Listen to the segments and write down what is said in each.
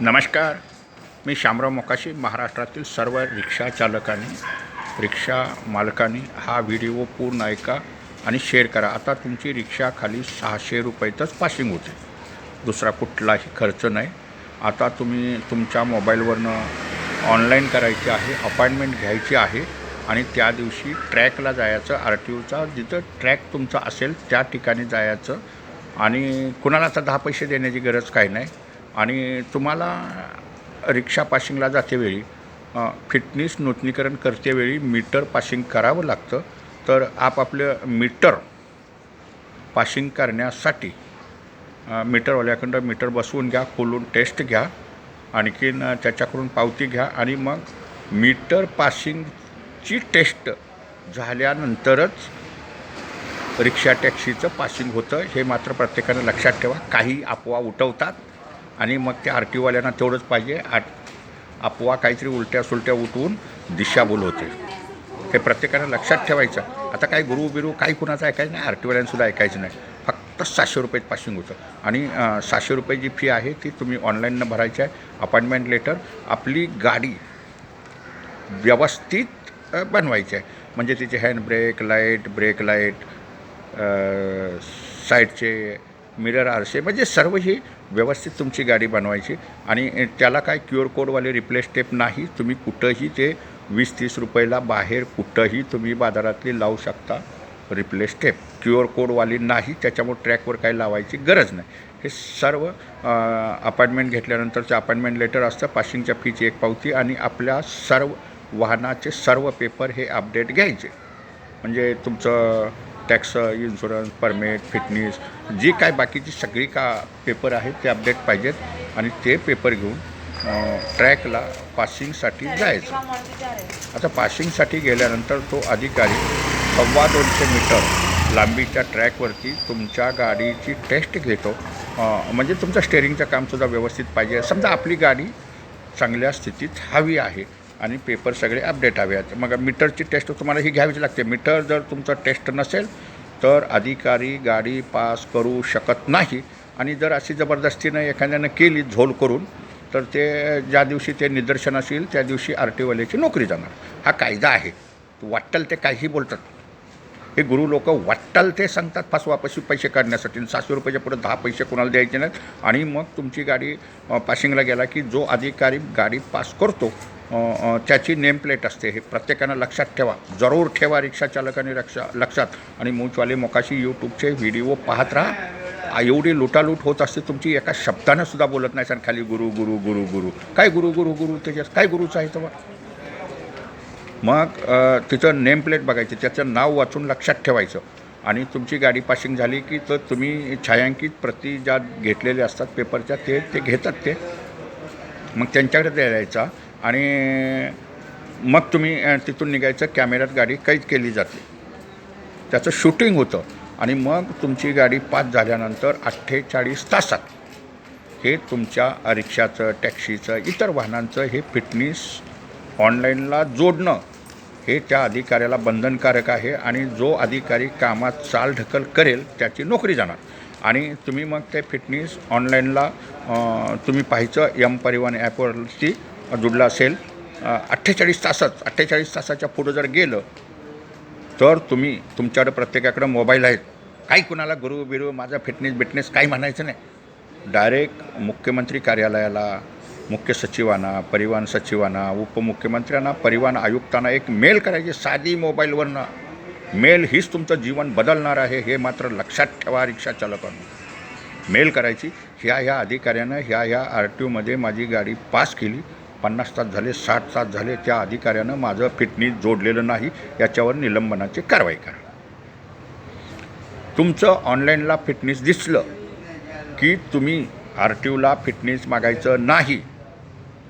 नमस्कार. मी शामराव मोकाशी महाराष्ट्रातील सर्व रिक्षा चालकांनी रिक्षा मालकांनी हा व्हिडिओ पूर्ण ऐका आणि शेअर करा. आता तुमची रिक्षा खाली सहाशे रुपयातच पासिंग होते. दुसरा कुठलाही खर्च नाही. आता तुम्ही तुमच्या मोबाईलवरनं ऑनलाईन करायची आहे अपॉइंटमेंट घ्यायची आहे आणि त्या दिवशी ट्रॅकला जायचं आर टी ओचा जिथं ट्रॅक तुमचा असेल त्या ठिकाणी जायचं आणि कुणाला आता दहा पैसे देण्याची गरज काही नाही. आणि तुम्हाला रिक्षा पाशिंगला जातेवेळी फिटनेस नूतनीकरण करतेवेळी मीटर पाशिंग करावं लागतं. तर आपापलं मीटर पाशिंग करण्यासाठी मीटरवाल्याकडं मीटर बसवून घ्या खोलून टेस्ट घ्या आणखीन त्याच्याकडून पावती घ्या आणि मग मीटर पासिंगची टेस्ट झाल्यानंतरच रिक्षा टॅक्सीचं पासिंग होतं. हे मात्र प्रत्येकानं लक्षात ठेवा. काही अफवा उठवतात. आणि मग त्या आर टी ओवाल्यांना तेवढंच पाहिजे. आट अपवा काहीतरी उलट्या सुलट्या उठवून दिशाभूल होते. हे प्रत्येकानं लक्षात ठेवायचं. आता काही गुरु बिरू काही कुणाचं ऐकायचं नाही आर टी ओवाल्यांसुद्धा ऐकायचं नाही. फक्त सातशे रुपयात पासिंग होतं. आणि सहाशे रुपये जी फी आहे ती तुम्ही ऑनलाईननं भरायची आहे. अपॉइंटमेंट लेटर आपली गाडी व्यवस्थित बनवायची आहे. म्हणजे तिचे hand brake light brake light साईडचे मिरर आरसे म्हणजे सर्व ही व्यवस्थित तुमची गाडी बनवायची आणि त्याला काय क्यू आर कोडवाले रिप्लेस टेप नाही तुम्ही कुठंही ते वीस तीस रुपयाला बाहेर कुठंही तुम्ही बाजारातली लावू शकता रिप्लेस टेप क्यू आर कोडवाली नाही त्याच्यामुळे ट्रॅकवर काही लावायची गरज नाही. हे सर्व अपॉइंटमेंट घेतल्यानंतरचं अपॉइंटमेंट लेटर असतं पाशिंगच्या फीची एक पावती आणि आपल्या सर्व वाहनाचे सर्व पेपर हे अपडेट घ्यायचे. म्हणजे तुमचं टॅक्स इन्शुरन्स परमिट फिटनेस जी काय बाकीची सगळी का पेपर आहेत ते अपडेट पाहिजेत आणि ते पेपर घेऊन ट्रॅकला पासिंगसाठी जायचं. आता पासिंगसाठी गेल्यानंतर तो अधिकारी सव्वा दोनशे मीटर लांबीच्या ट्रॅकवरती तुमच्या गाडीची टेस्ट घेतो. म्हणजे तुमचं स्टेअरिंगचं कामसुद्धा व्यवस्थित पाहिजे. समजा आपली गाडी चांगल्या स्थितीत हवी आहे. आणि पेपर सगळे अपडेट हवे आहेत मग मीटरची टेस्ट तुम्हाला ही घ्यावीच लागते. मीटर जर तुमचं टेस्ट नसेल तर अधिकारी गाडी पास करू शकत नाही. आणि जर अशी जबरदस्तीनं एखाद्यानं केली झोल करून तर ते ज्या दिवशी ते निदर्शन असेल त्या दिवशी आर टी ओवाल्याची नोकरी जाणार. हा कायदा आहे. वाटेल ते काहीही बोलतात. हे गुरु लोक वाट्टाल ते सांगतात फसवापशी पैसे काढण्यासाठी. सातशे रुपयाच्या पुढे दहा पैसे कोणाला द्यायचे नाहीत. आणि मग तुमची गाडी पासिंगला गेला की जो अधिकारी गाडी पास करतो त्याची नेम प्लेट असते. हे प्रत्येकानं लक्षात ठेवा. जरूर ठेवा रिक्षा चालकाने लक्षा लक्षात. आणि मूचवाले मोकाशी यूट्यूबचे व्हिडिओ पाहत राहा. एवढी लुटालूट होत असते तुमची एका शब्दानं सुद्धा बोलत नाही. सर खाली गुरु गुरु गुरु गुरु. काय गुरु गुरु गुरु? त्याच्यात काय गुरुचं आहे तेव्हा? मग तिचं नेमप्लेट नेम प्लेट त्याचं नाव वाचून लक्षात ठेवायचं. आणि तुमची गाडी पासिंग झाली की तर तुम्ही छायांकित प्रति ज्या घेतलेले असतात. पेपरच्या ते ते घेतात ते. मग त्यांच्याकडे द्यायचा. आणि मग तुम्ही तिथून निघायचं. कॅमेऱ्यात गाडी कैद केली जाते. त्याचं शूटिंग होतं आणि मग तुमची गाडी पास झाल्यानंतर अठ्ठेचाळीस तासात हे तुमच्या रिक्षाचं टॅक्सीचं इतर वाहनांचं हे फिटनेस ऑनलाईनला जोडणं हे त्या अधिकाऱ्याला बंधनकारक आहे आणि जो अधिकारी कामात चालढकल करेल त्याची नोकरी जाणार. आणि तुम्ही मग ते फिटनेस ऑनलाईनला तुम्ही पाहायचं यम परिवहन ॲपवरती जुडला असेल अठ्ठेचाळीस तासात अठ्ठेचाळीस तासाच्या पुढं जर गेलं तर तुम्ही तुमच्याकडे प्रत्येकाकडं मोबाईल आहेत. काही कुणाला गुरु बिरू माझा फिटनेस बिटनेस काही म्हणायचं नाही. डायरेक्ट मुख्यमंत्री कार्यालयाला मुख्य सचिवांना परिवहन सचिवांना उपमुख्यमंत्र्यांना परिवहन आयुक्तांना एक मेल करायची साधी मोबाईलवरनं. मेल हीच तुमचं जीवन बदलणार आहे हे मात्र लक्षात ठेवा रिक्षा चालकांना. मेल करायची ह्या ह्या अधिकाऱ्यानं ह्या ह्या आर टी ओमध्ये माझी गाडी पास केली पन्नास तास झाले साठ तास झाले त्या अधिकाऱ्यानं माझं फिटनेस जोडलेलं नाही याच्यावर निलंबनाची कारवाई करा. तुमचं ऑनलाईनला फिटनेस दिसलं की तुम्ही आर टी ओला फिटनेस मागायचं नाही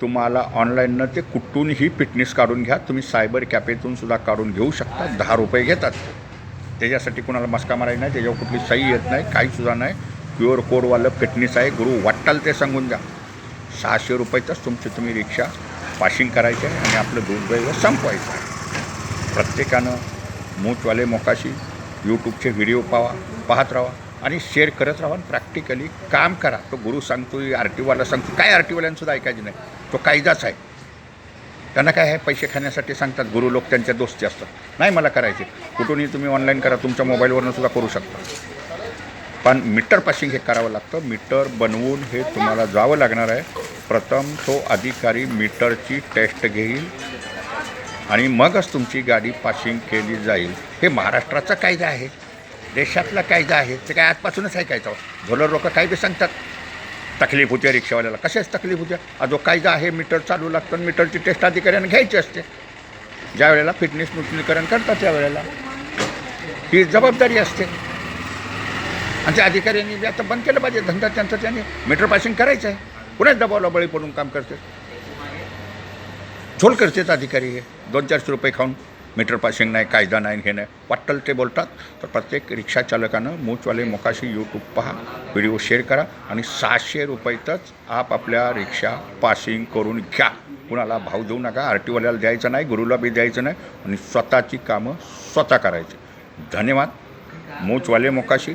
तुम्हाला ऑनलाईननं ते कुठूनही फिटनेस काढून घ्या तुम्ही सायबर कॅफेतून सुद्धा काढून घेऊ शकता दहा रुपये घेतात. त्याच्यासाठी कुणाला मस्का मारायची नाही त्याच्यावर कुठली सही येत नाही काहीसुद्धा नाही क्यू आर कोडवालं फिटनेस आहे गुरु वाटताल ते सांगून द्या. सहाशे रुपयातच तुमची तुम्ही रिक्षा पाशिंग करायची आहे आणि आपलं दुर्दैव संपवायचं आहे. प्रत्येकानं मूचवाले मोकाशी यूट्यूबचे व्हिडिओ पावा पाहत राहा आणि शेअर करत राहा आणि प्रॅक्टिकली काम करा. तो गुरु सांगतो आर टीवाला सांगतो काय आर टीवाल्यांसुद्धा ऐकायचं नाही. तो कायदाच आहे. त्यांना काय आहे पैसे खाण्यासाठी सांगतात गुरु लोक त्यांच्या दोस्ती असतात. नाही मला करायचे. कुठूनही तुम्ही ऑनलाईन करा तुमच्या मोबाईलवरनं सुद्धा करू शकता. पण मीटर पासिंग हे करावं लागतं. मीटर बनवून हे तुम्हाला जावं लागणार आहे. प्रथम तो अधिकारी मीटरची टेस्ट घेईल आणि मगच तुमची गाडी पासिंग केली जाईल. हे महाराष्ट्राचा कायदा आहे. देशातला कायदा आहे. ते काय आजपासूनच आहे कायदा झोलर लोक कायदे सांगतात. तकलीफ होते रिक्षावाल्याला. कशाच तकलीफ होते? हा जो कायदा आहे मीटर चालू लागतं आणि मीटरची टेस्ट अधिकाऱ्याने घ्यायची असते. ज्या वेळेला फिटनेस नूतनीकरण करतात त्यावेळेला. ही जबाबदारी असते. आणि त्या अधिकाऱ्यांनी बी आता बंद केलं पाहिजे. धंदा त्यांचा त्याने मीटर पासिंग करायचं आहे. कुणाच दबावला बळी पडून काम करते? झोल करतेच अधिकारी हे. दोन चारशे रुपये खाऊन मीटर पासिंग नाही कायदा नाही हे नाही. वाटल ते बोलतात तर प्रत्येक रिक्षा चालकानं मूचवाले मोकाशी यूट्यूब पहा व्हिडिओ शेअर करा आणि सहाशे रुपयेतच आपापल्या रिक्षा पासिंग करून घ्या. कुणाला भाव देऊ नका आर टी ओवाल्याला द्यायचं नाही गुरुला बी द्यायचं नाही आणि स्वतःची कामं स्वतः करायची. धन्यवाद. मूचवाले मोकाशी